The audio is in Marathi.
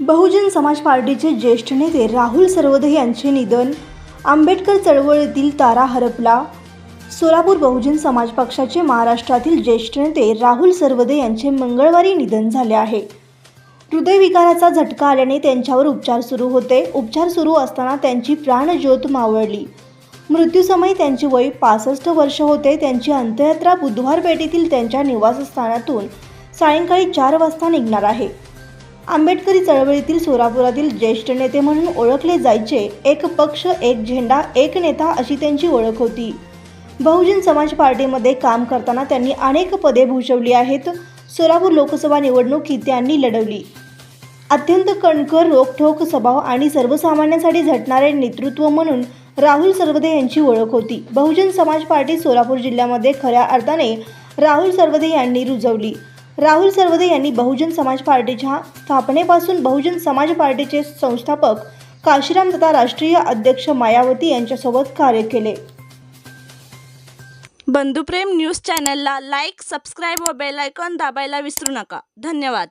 बहुजन समाज पार्टीचे ज्येष्ठ नेते राहुल सर्वदे यांचे निधन आंबेडकर चळवळीतील तारा हरपला. सोलापूर बहुजन समाज पक्षाचे महाराष्ट्रातील ज्येष्ठ नेते राहुल सर्वदे यांचे मंगळवारी निधन झाले आहे. हृदयविकाराचा झटका आल्याने त्यांच्यावर उपचार सुरू होते. उपचार सुरू असताना त्यांची प्राणज्योत मावळली. मृत्यूसमयी त्यांचे वय पासष्ट वर्ष होते. त्यांची अंत्ययात्रा बुधवार पेठेतील त्यांच्या निवासस्थानातून सायंकाळी चार वाजता निघणार आहे. आंबेडकरी चळवळीतील सोलापुरातील ज्येष्ठ नेते म्हणून ओळखले जायचे एक पक्ष एक झेंडा एक नेता अशी त्यांची ओळख होती. बहुजन समाज पार्टीमध्ये काम करताना त्यांनी अनेक पदे भूषवली आहेत. सोलापूर लोकसभा निवडणूक त्यांनी लढवली. अत्यंत कणखर रोखठोक स्वभाव आणि सर्वसामान्यांसाठी झटणारे नेतृत्व म्हणून राहुल सर्वदे यांची ओळख होती. बहुजन समाज पार्टी सोलापूर जिल्ह्यामध्ये खऱ्या अर्थाने राहुल सर्वदे यांनी रुजवली. राहुल सर्वदे यांनी बहुजन समाज पार्टीच्या स्थापनेपासून बहुजन समाज पार्टीचे संस्थापक काशीराम तथा राष्ट्रीय अध्यक्ष मायावती यांच्यासोबत कार्य केले. बंधुप्रेम न्यूज चॅनलला लाईक सबस्क्राईब व बेल आयकॉन दाबायला विसरू नका. धन्यवाद.